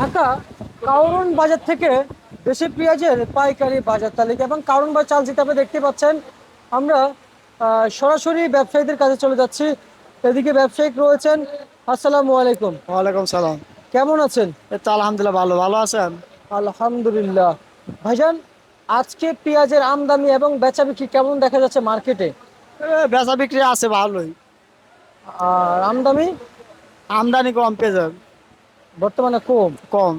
ঢাকা কাউরন বাজার থেকে দেশি পেঁয়াজের পাইকারি বাজার তালিকা এবং কাউরন বাজার চাল যেটা আপনি দেখতে পাচ্ছেন আমরা সরাসরি ব্যবসায়ীদের কাছে চলে যাচ্ছি। এদিকে ব্যবসায়িক রয়েছেন আসসালামু আলাইকুম। ওয়ালাইকুম সালাম। কেমন আছেন? এই তো আলহামদুলিল্লাহ ভালো। ভালো আছেন? আলহামদুলিল্লাহ। ভাইজান আজকে পেঁয়াজের আমদানি এবং বেচা বিক্রি কেমন দেখা যাচ্ছে মার্কেটে? বেচা বিক্রি আছে ভালোই। আর আমদানি? আমদানি কম পেঁয়াজের। বর্তমানে কম। কম।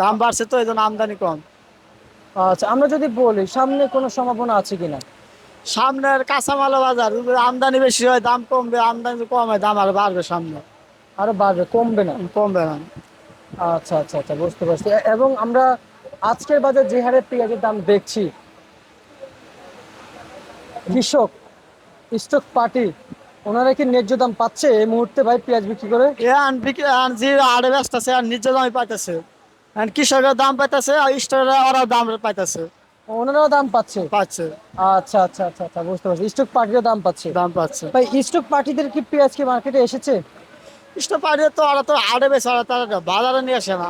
দাম বাড়ছে তো এই জন্য আমদানি কম। আচ্ছা আমরা যদি বলি সামনে কোনো সম্ভাবনা আছে কিনা? সামনের কাঁচামাল বাজার আমদানি বেশি হয় দাম কমবে আমদানি কম হয় দাম আরও বাড়বে সামনে। আরও বাড়বে কমবে না? কমবে না। আচ্ছা আচ্ছা আচ্ছা বুঝতে পারছি। এবং আমরা আজকের বাজার যে হারে পেঁয়াজের দাম দেখছি কৃষক স্টক পার্টি ওনারা কি ন্যায্য দাম পাচ্ছে এই মুহূর্তে ভাই পেঁয়াজ বিক্রি করে? আড়ে ব্যস্ত আছে আর নিচে দামই পাইতেছে। আর কৃষকের দাম পাইতেছে আর স্টোরে ওরাও দাম পাইতেছে। ওনারাও দাম পাচ্ছে? পাচ্ছে। আচ্ছা আচ্ছা আচ্ছা আচ্ছা বুঝতে পারছি। স্টক পার্টিরও দাম পাচ্ছে? দাম পাচ্ছে। ভাই স্টক পার্টিদের কি পেঁয়াজ কি মার্কেটে এসেছে? স্টোর পাড়িয়ে তো ওরা তো আড়ে বেছে ওরা তারা বাজারে নিয়ে আসে না।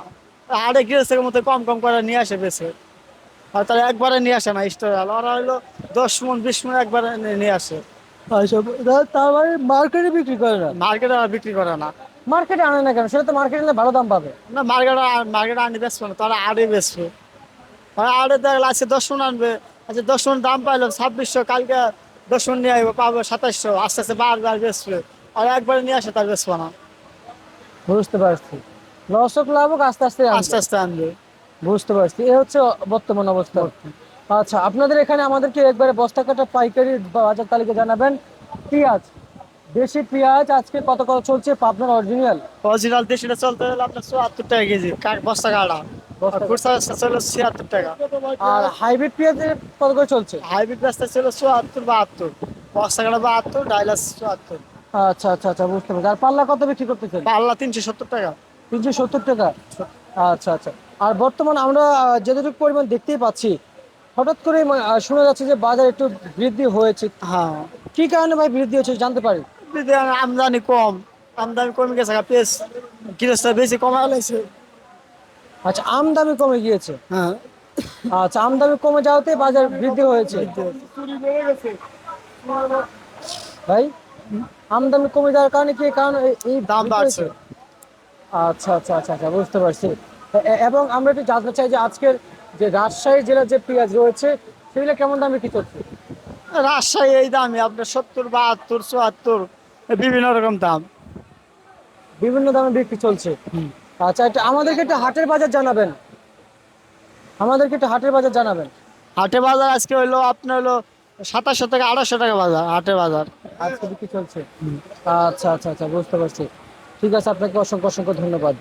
আড়ে গৃহস্থের মতো কম কম করে নিয়ে আসে বেছে আর তারা একবারে নিয়ে আসে না স্টোর ওরা হলো দশ মন বিশ মন একবারে নিয়ে আসে। তার মানে মার্কেটে বিক্রি করে না। মার্কেটে বিক্রি করে না। মার্কেটে আনে না কেন? সেটা তো মার্কেটে নিলে ভালো দাম পাবে। না মার্কেটে মার্কেটে আনি বেচবে না তারা আড়ে বেচবে ওরা আড়ে দেখলে আজকে দশ মন আনবে। আচ্ছা দশ দাম পাইলো ছাব্বিশশো কালকে দশ নিয়ে আসব পাবো সাতাশশো আস্তে আস্তে বারবার বেচবে আর একবারে নিয়ে আসে তার বেচবো না বুঝতে পারছি। লসক লাভ হোক আস্তে আস্তে আস্তে আস্তে আনবে। বুঝতে পারছি। এ হচ্ছে বর্তমান অবস্থা। আচ্ছা আপনাদের এখানে আমাদেরকে একবারে বস্তা কাটা পাইকারি বাজার তালিকা জানাবেন। পেঁয়াজ দেশি পেঁয়াজ আজকে কত কত চলছে পাবনার অরিজিনাল অরিজিনাল দেশিটা চলতে হলে আপনার চুয়াত্তর টাকা কেজি বস্তা কাটা? ছিয়াত্তর টাকা। আর হাইব্রিড কত করে চলছে? হাইব্রিড ছিল চুয়াত্তর বাহাত্তর। বস্তা কাটা বাহাত্তর ডাইলাস চুয়াত্তর। আচ্ছা আচ্ছা আচ্ছা বুঝতে পারছি। আর পাল্লা কত বিক্রি করতেছেন? পাল্লা তিনশো সত্তর টাকা। তিনশো সত্তর টাকা। আচ্ছা আচ্ছা। আর বর্তমান আমরা আহ, যতটুকু পরিমাণ দেখতেই পাচ্ছি হঠাৎ করে শোনা যাচ্ছে যে বাজার একটু বৃদ্ধি হয়েছে। হ্যাঁ। কি কারণে ভাই বৃদ্ধি হচ্ছে জানতে পারি? আমদানি কম। আমদানি কমে গেছে পেস গৃহস্থ বেশি কমা লাগছে আচ্ছা আমদানি কমে গিয়েছে? হ্যাঁ। আচ্ছা আমদানি কমে যাওয়াতে বাজার বৃদ্ধি হয়েছে। ভাই আমদানি কমে যাওয়ার কারণে কি কারণ এই- দাম বাড়ছে। আচ্ছা আচ্ছা আচ্ছা আচ্ছা বুঝতে পারছি। এবং আমরা একটু জানতে চাই যে আজকের যে রাজশাহী জেলার যে পেঁয়াজ রয়েছে সেগুলো কেমন দামে কি চলছে রাজশাহী এই দামে আপনার সত্তর বাহাত্তর চুয়াত্তর বিভিন্ন রকম দাম। বিভিন্ন দামে বিক্রি চলছে। আচ্ছা এটা আমাদেরকে একটু হাটের বাজার জানাবেন। আমাদেরকে একটু হাটের বাজার জানাবেন। হাটে বাজার আজকে হইল আপনার হলো সাতাশশো টাকা আড়াইশো টাকা বাজার হাটে বাজার। আজকে বিক্রি চলছে। আচ্ছা আচ্ছা আচ্ছা বুঝতে পারছি। ঠিক আছে আপনাকে অসংখ্য অসংখ্য ধন্যবাদ।